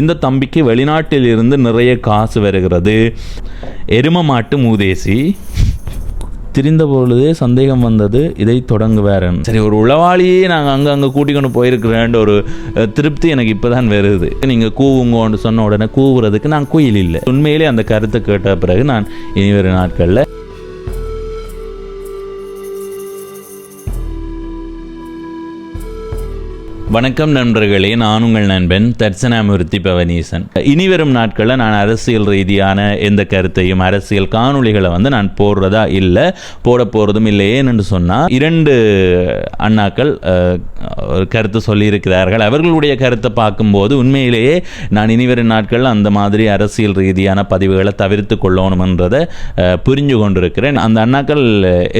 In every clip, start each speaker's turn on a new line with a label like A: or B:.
A: இந்த தம்பிக்கு வெளிநாட்டில் இருந்து நிறைய காசு வருகிறது. எரும மாட்டு மூதேசி. திரிந்த பொழுதே சந்தேகம் வந்தது இதை தொடங்குவாரன். சரி ஒரு உளவாளியே நாங்கள் அங்கே அங்கே கூட்டிக்கொண்டு போயிருக்கிறேன்ற ஒரு திருப்தி எனக்கு இப்போ தான் வருது. நீங்கள் கூவுங்கோன்னு சொன்ன உடனே கூவுறதுக்கு நான் குயில் இல்லை. உண்மையிலே அந்த கருத்தை கேட்ட பிறகு நான் இனி வரும் நாட்களில் வணக்கம் நண்பர்களே நான் உங்கள் நண்பன் தர்சனாமூர்த்தி பவனீசன். இனிவரும் நாட்களில் நான் அரசியல் ரீதியான எந்த கருத்தையும் அரசியல் காணொளிகளை வந்து நான் போடுறதா இல்லை போட போகிறதும் இல்லை. ஏன்னு சொன்னால் இரண்டு அண்ணாக்கள் கருத்து சொல்லியிருக்கிறார்கள். அவர்களுடைய கருத்தை பார்க்கும்போது உண்மையிலேயே நான் இனிவரும் நாட்களில் அந்த மாதிரி அரசியல் ரீதியான பதிவுகளை தவிர்த்து கொள்ளணுமன்றதை புரிஞ்சு கொண்டிருக்கிறேன். அந்த அண்ணாக்கள்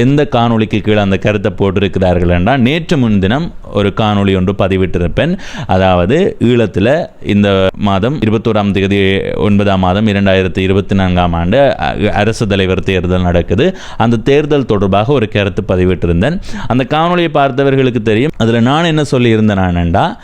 A: எந்த காணொளிக்கு கீழே அந்த கருத்தை போட்டிருக்கிறார்கள் என்றால் நேற்று முன்தினம் ஒரு காணொளி ஒன்று பதிவிட்டிருப்பேன் அதாவது ஈழத்தில் இந்த மாதம் இருபத்தோராம் தேதி ஒன்பதாம் மாதம் இரண்டாயிரத்தி இருபத்தி நான்காம் ஆண்டு அ- அரசு தலைவர் தேர்தல் நடக்குது. அந்த தேர்தல் தொடர்பாக ஒரு கருத்து பதிவிட்டிருந்தேன். அந்த காணொலியை பார்த்தவர்களுக்கு தெரியும். அதில் நான் என்ன சொல்லியிருந்தேன் நானண்டா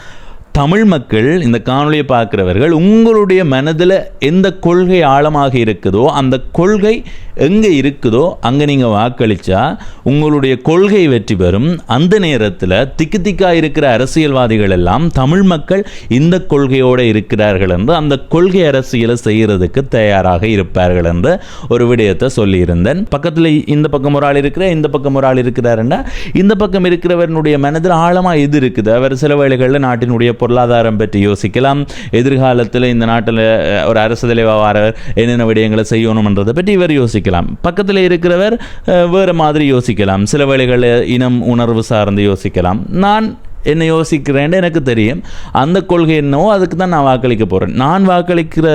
A: தமிழ் மக்கள் இந்த காணொலியை பார்க்குறவர்கள் உங்களுடைய மனதில் எந்த கொள்கை ஆழமாக இருக்குதோ அந்த கொள்கை எங்கே இருக்குதோ அங்கே நீங்கள் வாக்களித்தா உங்களுடைய கொள்கை வெற்றி பெறும். அந்த நேரத்தில் திக்கு திக்கா இருக்கிற அரசியல்வாதிகள் எல்லாம் தமிழ் மக்கள் இந்த கொள்கையோடு இருக்கிறார்கள் என்று அந்த கொள்கை அரசியலை செய்கிறதுக்கு தயாராக இருப்பார்கள் என்று ஒரு விடயத்தை சொல்லியிருந்தேன். பக்கத்தில் இந்த பக்கம் ஒரு ஆள் இருக்கிற இந்த பக்கம் ஒரு ஆள் இருக்கிறாருன்னா இந்த பக்கம் இருக்கிறவனுடைய மனதில் ஆழமாக எது இருக்குது. அவர் சில வேளைகளில் நாட்டினுடைய பொருளாதாரம் பற்றி யோசிக்கலாம். எதிர்காலத்தில் இந்த நாட்டில் ஒரு அரசு தலைவர் என்னென்ன விடயங்களை செய்யணும்ன்றதை பற்றி இவர் யோசிக்கலாம் பக்கத்தில் இருக்கிறவர் வேறு மாதிரி யோசிக்கலாம். சில வேளைகளில் இனம் உணர்வு சார்ந்து யோசிக்கலாம். நான் என்ன யோசிக்கிறேன்னு எனக்கு தெரியும். அந்த கொள்கை என்னவோ அதுக்கு தான் நான் வாக்களிக்க போகிறேன் நான் வாக்களிக்கிற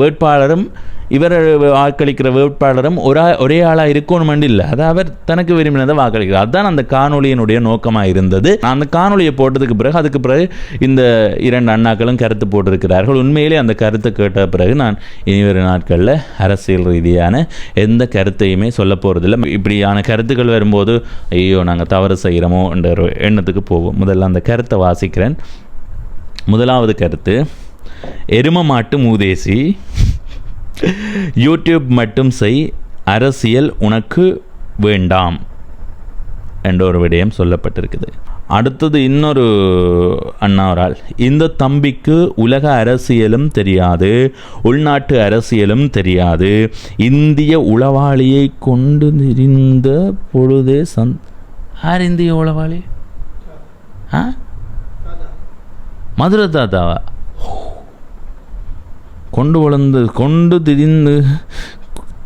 A: வேட்பாளரும் இவர் வாக்களிக்கிற வேட்பாளரும் ஒரா ஒரே ஆளாக இருக்கணும் இல்லை. அது அவர் தனக்கு விரும்பினதை வாக்களிக்கிறார். அதுதான் அந்த காணொலியினுடைய நோக்கமாக இருந்தது. நான் அந்த காணொலியை போட்டதுக்கு பிறகு அதுக்கு பிறகு இந்த இரண்டு அண்ணாக்களும் கருத்து போட்டிருக்கிறார்கள். உண்மையிலே அந்த கருத்தை கேட்ட பிறகு நான் இனிவரும் நாட்களில் அரசியல் ரீதியான எந்த கருத்தையுமே சொல்ல போகிறதில்ல இப்படியான கருத்துக்கள் வரும்போது ஐயோ நாங்கள் தவறு செய்கிறோமோ என்ற ஒரு எண்ணத்துக்கு போவோம். முதல்ல அந்த கருத்தை வாசிக்கிறேன். முதலாவது கருத்து எரும மாட்டு மூதேசி யூடியூப் மட்டும் செய் அரசியல் உனக்கு வேண்டாம் என்ற ஒரு விடயம் சொல்லப்பட்டிருக்குது. அடுத்தது இன்னொரு அண்ணா ஒரு ஆள் இந்த தம்பிக்கு உலக அரசியலும் தெரியாது உள்நாட்டு அரசியலும் தெரியாது. இந்திய உளவாளியை கொண்டு திரிந்த பொழுதே சந் யார் இந்திய உளவாளி? ஆ? மதுரை தாத்தாவா கொண்டு வளர்ந்து கொண்டு திரிந்து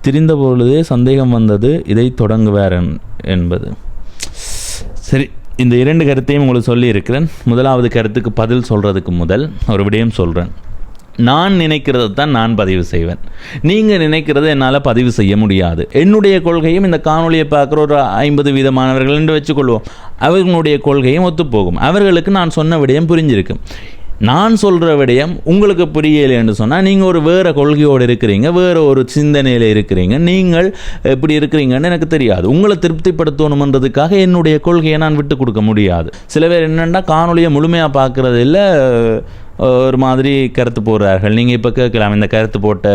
A: திரிந்த பொழுதே சந்தேகம் வந்தது இதை தொடங்குவார் என்பது. சரி இந்த இரண்டு கருத்தையும் உங்களுக்கு சொல்லியிருக்கிறேன். முதலாவது கருத்துக்கு பதில் சொல்கிறதுக்கு முதல் ஒரு விடயம் சொல்கிறேன் நான் நினைக்கிறதை தான் நான் பதிவு செய்வேன். நீங்கள் நினைக்கிறத என்னால் பதிவு செய்ய முடியாது. என்னுடைய கொள்கையும் இந்த காணொலியை பார்க்குற ஒரு ஐம்பது வீதமானவர்கள் என்று வச்சுக்கொள்வோம். அவர்களுடைய கொள்கையும் ஒத்துப்போகும். அவர்களுக்கு நான் சொன்ன விடயம் புரிஞ்சிருக்கும். நான் சொல்கிற விடயம் உங்களுக்கு புரியலைன்னு சொன்னால் நீங்கள் ஒரு வேறு கொள்கையோடு இருக்கிறீங்க வேறு ஒரு சிந்தனையில் இருக்கிறீங்க. நீங்கள் எப்படி இருக்கிறீங்கன்னு எனக்கு தெரியாது. உங்களை திருப்திப்படுத்தணுமன்றதுக்காக என்னுடைய கொள்கையை நான் விட்டு கொடுக்க முடியாது. சில பேர் என்னென்னா காணொலியை முழுமையாக பார்க்குறது இல்லை ஒரு மாதிரி கருத்து போடுறார்கள். நீங்கள் இப்போ கேட்கலாம் இந்த கருத்து போட்ட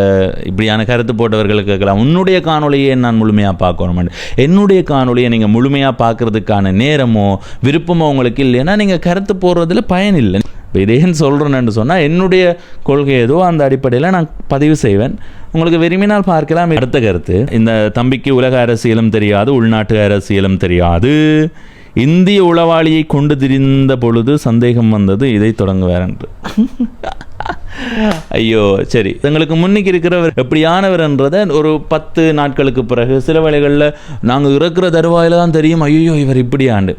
A: இப்படியான கருத்து போட்டவர்கள் கேட்கலாம். உன்னுடைய காணொலியை நான் முழுமையாக பார்க்கணும். என்னுடைய காணொலியை நீங்கள் முழுமையாக பார்க்கறதுக்கான நேரமோ விருப்பமோ உங்களுக்கு இல்லைன்னா நீங்கள் கருத்து போடுறதுல பயன் இல்லை. இப்போ இதேன்னு சொல்கிறேன்னு சொன்னால் என்னுடைய கொள்கை ஏதோ அந்த அடிப்படையில் நான் பதிவு செய்வேன். உங்களுக்கு விரும்பினால் பார்க்கலாம். அடுத்த கருத்து இந்த தம்பிக்கு உலக அரசியலும் தெரியாது உள்நாட்டு அரசியலும் தெரியாது. இந்திய உளவாளியை கொண்டு திரிந்த பொழுது சந்தேகம் வந்தது இதை தொடங்குவார் என்று. ஐயோ சரி. எங்களுக்கு முன்னிக்கு இருக்கிறவர் எப்படியானவர்ன்றதை ஒரு பத்து நாட்களுக்கு பிறகு சில வேளைகளில் நாங்கள் இறக்குற தருவாயில் தான் தெரியும். ஐயோ இவர் இப்படியாண்டு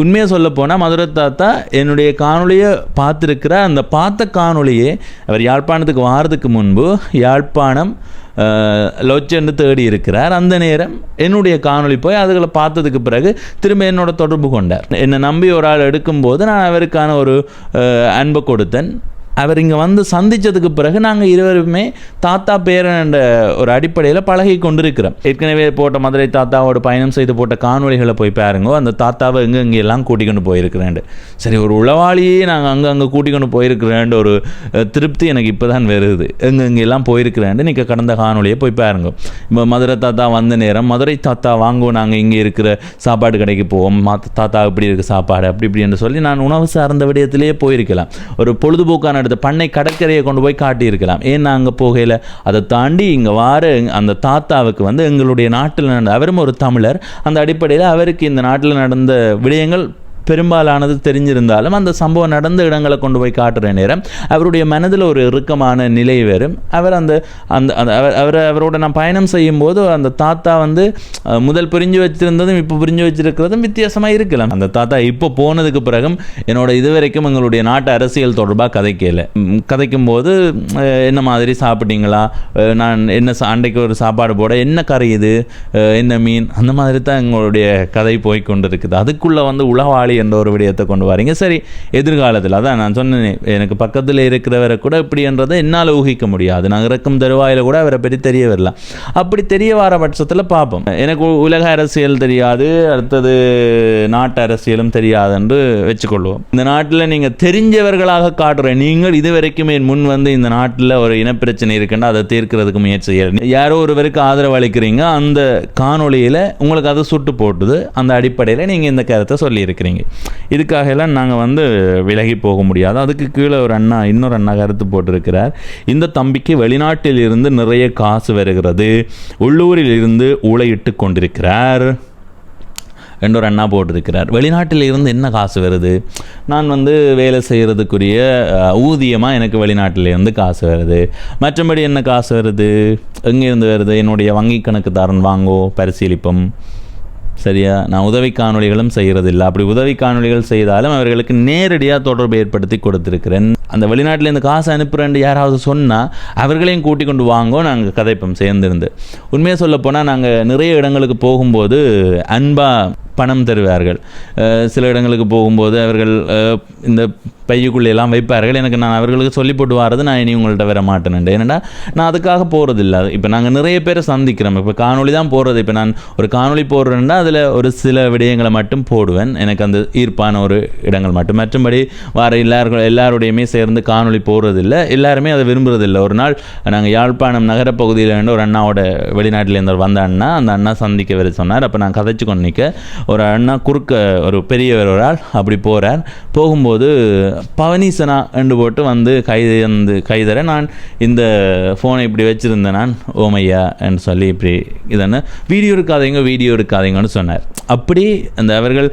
A: உண்மையாக சொல்ல போனால் மதுரை தாத்தா என்னுடைய காணொளியை பார்த்துருக்கிற அந்த பார்த்த காணொளியே அவர் யாழ்ப்பாணத்துக்கு வாரதுக்கு முன்பு யாழ்ப்பாணம் லொச்சென்று தேடி இருக்கிறார். அந்த நேரம் என்னுடைய காணொளி போய் அதுகளை பார்த்ததுக்கு பிறகு திரும்ப என்னோட தொடர்பு கொண்டார். என்னை நம்பி ஒரு ஆள் எடுக்கும்போது நான் அவருக்கான ஒரு அன்பை கொடுத்தேன். அவர் இங்கே வந்து சந்தித்ததுக்கு பிறகு நாங்கள் இருவருமே தாத்தா பேரன்ற ஒரு அடிப்படையில் பழகி கொண்டிருக்கிறோம். ஏற்கனவே போட்ட மதுரை தாத்தாவோட பயணம் செய்து போட்ட காணொலிகளை போய் பாருங்க. அந்த தாத்தாவை எங்கே இங்கே எல்லாம் கூட்டிக்கொண்டு போயிருக்கிறேன் சரி ஒரு உளவாளியே நாங்கள் அங்கே அங்கே கூட்டிக்கொண்டு போயிருக்கிறேன் ஒரு திருப்தி எனக்கு இப்போ தான் வருது. எங்கே இங்கே எல்லாம் போயிருக்கிறேன் நீங்கள் கடந்த காணொலியை போய் பாருங்க. இப்போ மதுரை தாத்தா வந்த நேரம் மதுரை தாத்தா வாங்குவோம் நாங்கள் இங்கே இருக்கிற சாப்பாடு கடைக்கு போவோம். தாத்தா இப்படி இருக்குது சாப்பாடு அப்படி இப்படி என்று சொல்லி நான் உணவு சார்ந்த விடயத்திலேயே போயிருக்கலாம். ஒரு பொழுதுபோக்கான அடுத்த பண்ணை கடற்கரையை கொண்டு போய் காட்டியிருக்கலாம். ஏன் அங்கே போகையில்? அதை தாண்டி இங்கே வார அந்த தாத்தாவுக்கு வந்து எங்களுடைய நாட்டில் நடந்த அவரும் ஒரு தமிழர். அந்த அடிப்படையில் அவருக்கு இந்த நாட்டில் நடந்த விடயங்கள் பெரும்பாலானது தெரிஞ்சிருந்தாலும் அந்த சம்பவம் நடந்த இடங்களை கொண்டு போய் காட்டுற நேரம் அவருடைய மனதில் ஒரு இறுக்கமான நிலை வரும். அவர் அந்த அந்த அந்த அவர் அவரை அவரோட நான் பயணம் செய்யும்போது அந்த தாத்தா வந்து முதல் புரிஞ்சு வச்சிருந்ததும் இப்போ புரிஞ்சு வச்சிருக்கிறதும் வித்தியாசமாக இருக்கலாம். அந்த தாத்தா இப்போ போனதுக்கு பிறகும் என்னோட இதுவரைக்கும் எங்களுடைய நாட்டு அரசியல் தொடர்பாக கதைக்கல. கதைக்கும் போது என்ன மாதிரி சாப்பிட்டீங்களா? நான் என்ன சா- அன்றைக்கு ஒரு சாப்பாடு போட என்ன கறி இது? என்ன மீன்? அந்த மாதிரி தான் எங்களுடைய கதை போய் கொண்டு இருக்குது அதுக்குள்ளே வந்து உளவாளி என்ற ஒரு விடயத்தை கொண்டு வரீங்க. சரி எதிர்காலத்தில் அதான் நான் சொன்னேனே எனக்கு பக்கத்தில் இருக்கிறவரை கூட இப்படின்றதை என்னால் ஊகிக்க முடியாது. நான் இறக்கும் தருவாயில் கூட அவரை பற்றி தெரிய வரலாம் அப்படி தெரிய வர பட்சத்தில் பார்ப்போம் எனக்கு உலக அரசியல் தெரியாது அடுத்தது நாட்டு அரசியலும் தெரியாது என்று வச்சுக்கொள்வோம். இந்த நாட்டில் நீங்கள் தெரிஞ்சவர்களாக காட்டுற நீங்கள் இதுவரைக்குமே முன் வந்து இந்த நாட்டில் ஒரு இனப்பிரச்சனை இருக்குன்னா அதை தீர்க்கிறதுக்கு முயற்சி யாரோ ஒருவருக்கு ஆதரவு அளிக்கிறீங்க அந்த காணொளியில் உங்களுக்கு அதை சுட்டு போட்டுது அந்த அடிப்படையில் நீங்கள் இந்த கருத்தை சொல்லியிருக்கிறீங்க. இதுக்காக எல்லாம் நாங்கள் வந்து விலகி போக முடியாது. அதுக்கு கீழே ஒரு அண்ணா இன்னொரு அண்ணா கருத்து போட்டிருக்கிறார். இந்த தம்பிக்கு வெளிநாட்டில் இருந்து நிறைய காசு வருகிறது. உள்ளூரில் இருந்து ஊழையிட்டு கொண்டிருக்கிறார். ரெண்டு ஒரு அண்ணா போட்டிருக்கிறார். வெளிநாட்டில் இருந்து என்ன காசு வருது? நான் வந்து வேலை செய்கிறதுக்குரிய ஊதியமாக எனக்கு வெளிநாட்டில் இருந்து காசு வருது. மற்றபடி என்ன காசு வருது? எங்கேருந்து வருது? என்னுடைய வங்கி கணக்குதாரன் வாங்கோ பரிசீலிப்போம். சரியா? நான் உதவி காணொளிகளும் செய்கிறதில்லை அப்படி உதவி காணொளிகள் செய்தாலும் அவர்களுக்கு நேரடியாக தொடர்பு ஏற்படுத்தி கொடுத்துருக்கிறேன். அந்த வெளிநாட்டிலேருந்து காசு அனுப்புகிறேன்னு யாராவது சொன்னால் அவர்களையும் கூட்டிக் கொண்டு வாங்கோ நாங்கள் கதைப்போம் சேர்ந்திருந்து. உண்மையாக சொல்லப்போனால் நாங்கள் நிறைய இடங்களுக்கு போகும்போது அன்பாக பணம் தருவார்கள். சில இடங்களுக்கு போகும்போது அவர்கள் இந்த பையுக்குள்ளெல்லாம் வைப்பார்கள். எனக்கு நான் அவர்களுக்கு சொல்லி போட்டு வாரது நான் இனி உங்கள்கிட்ட வர மாட்டேன்ண்டு ஏன்னா நான் அதுக்காக போகிறது இல்லை இப்போ நாங்கள் நிறைய பேரை சந்திக்கிறோம். இப்போ காணொலி தான் போடுறது இப்போ நான் ஒரு காணொலி போடுறேன்னா அதில் ஒரு சில விடயங்களை மட்டும் போடுவேன். எனக்கு அந்த ஈர்ப்பான ஒரு இடங்கள் மட்டும். மற்றபடி வர எல்லாரும் எல்லாருடையுமே சேர்ந்து காணொலி போடுறதில்ல. எல்லாருமே அதை விரும்புறதில்ல. ஒரு நாள் நாங்கள் யாழ்ப்பாணம் நகரப்பகுதியில் இருந்து ஒரு அண்ணாவோட வெளிநாட்டிலேருந்து ஒரு வந்த அண்ணா அந்த அண்ணா சந்திக்க வர சொன்னார். அப்போ நான் கதைச்சு கொண்டு நிற்க ஒரு அண்ணா குறுக்க ஒரு பெரியவர் ஒரு ஆள் அப்படி போகிறார் போகும்போது பவனீசனா என்று போட்டு வந்து கைது வந்து கைதர நான் இந்த ஃபோனை இப்படி வச்சுருந்தேன் நான் ஓமையா? என்று சொல்லி இப்படி இதன்னு வீடியோ எடுக்காதீங்க வீடியோ எடுக்காதீங்கன்னு சொன்னார். அப்படி அந்த அவர்கள்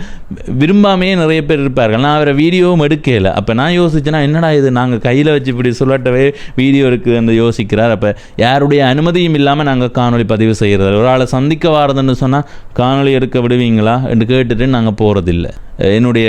A: விரும்பாமையே நிறைய பேர் இருப்பார்கள். நான் அவரை வீடியோவும் எடுக்கல. அப்போ நான் யோசிச்சேன்னா என்னடா இது நாங்கள் கையில் வச்சு இப்படி சொல்லட்டவே வீடியோ இருக்குது அந்த யோசிக்கிறார். அப்போ யாருடைய அனுமதியும் இல்லாமல் நாங்கள் காணொளி பதிவு செய்கிறது ஒரு ஆளை சந்திக்க வாரதுன்னு சொன்னால் காணொலி எடுக்க விடுவீங்களா? என்று கேட்டுட்டு நாங்கள் போகிறதில்ல என்னுடைய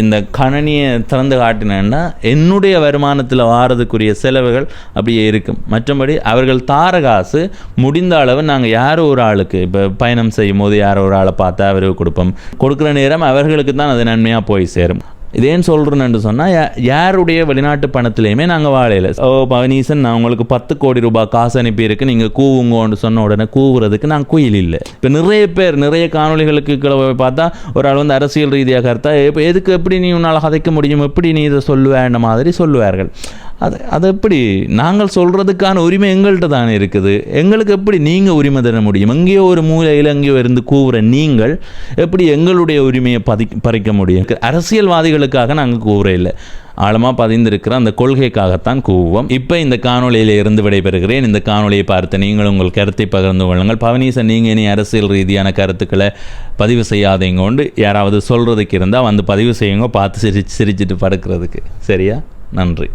A: இந்த கணனியை திறந்து காட்டினேன்னா என்னுடைய வருமானத்தில் வாரதுக்குரிய செலவுகள் அப்படியே இருக்கும். மற்றபடி அவர்கள் தார காசு முடிந்த அளவு நாங்கள் யாரோ ஒரு ஆளுக்கு இப்போ பயணம் செய்யும் போது யாரோ ஒரு ஆளை பார்த்தா அவர் ஆதரவு கொடுப்போம். கொடுக்குற நேரம் அவர்களுக்கு தான் அது நன்மையாக போய் சேரும். இதேன்னு சொல்கிறேன்னு சொன்னால் யாருடைய வெளிநாட்டு பணத்துலையுமே நாங்கள் வாழையில. ஓ பவனீசன் நான் உங்களுக்கு பத்து கோடி ரூபாய் காசு அனுப்பியிருக்கு நீங்கள் கூவுங்கோன்னு சொன்ன உடனே கூவுறதுக்கு நான் குயில் இல்லை. இப்போ நிறைய பேர் நிறைய காணொளிகளுக்கு போய் பார்த்தா ஒரு ஆள் வந்து அரசியல் ரீதியாக கருத்தா இப்போ எதுக்கு எப்படி நீ உன்னால் கதைக்க முடியும்? எப்படி நீ இதை சொல்லுவேன்ற மாதிரி சொல்லுவார்கள். அது அது எப்படி? நாங்கள் சொல்கிறதுக்கான உரிமை எங்கள்கிட்ட தானே இருக்குது. எங்களுக்கு எப்படி நீங்கள் உரிமை தர முடியும்? எங்கேயோ ஒரு மூலையில் எங்கேயோ இருந்து கூவுற நீங்கள் எப்படி எங்களுடைய உரிமையை பதி பறிக்க முடியும்? அரசியல்வாதிகளுக்காக நாங்கள் கூவுற இல்லை. ஆழமாக பதிந்திருக்கிற அந்த கொள்கைக்காகத்தான் கூவுவோம். இப்போ இந்த காணொளியில் இருந்து விடைபெறுகிறேன். இந்த காணொலியை பார்த்து நீங்கள் உங்கள் கருத்தை பகிர்ந்து கொள்ளுங்கள். பவனீசன் நீங்கள் இனி அரசியல் ரீதியான கருத்துக்களை பதிவு செய்யாதீங்க கொண்டு யாராவது சொல்கிறதுக்கு இருந்தால் வந்து பதிவு செய்யுங்க. பார்த்து சிரிச்சு சிரிச்சிட்டு படுக்கிறதுக்கு. சரியா? நன்றி.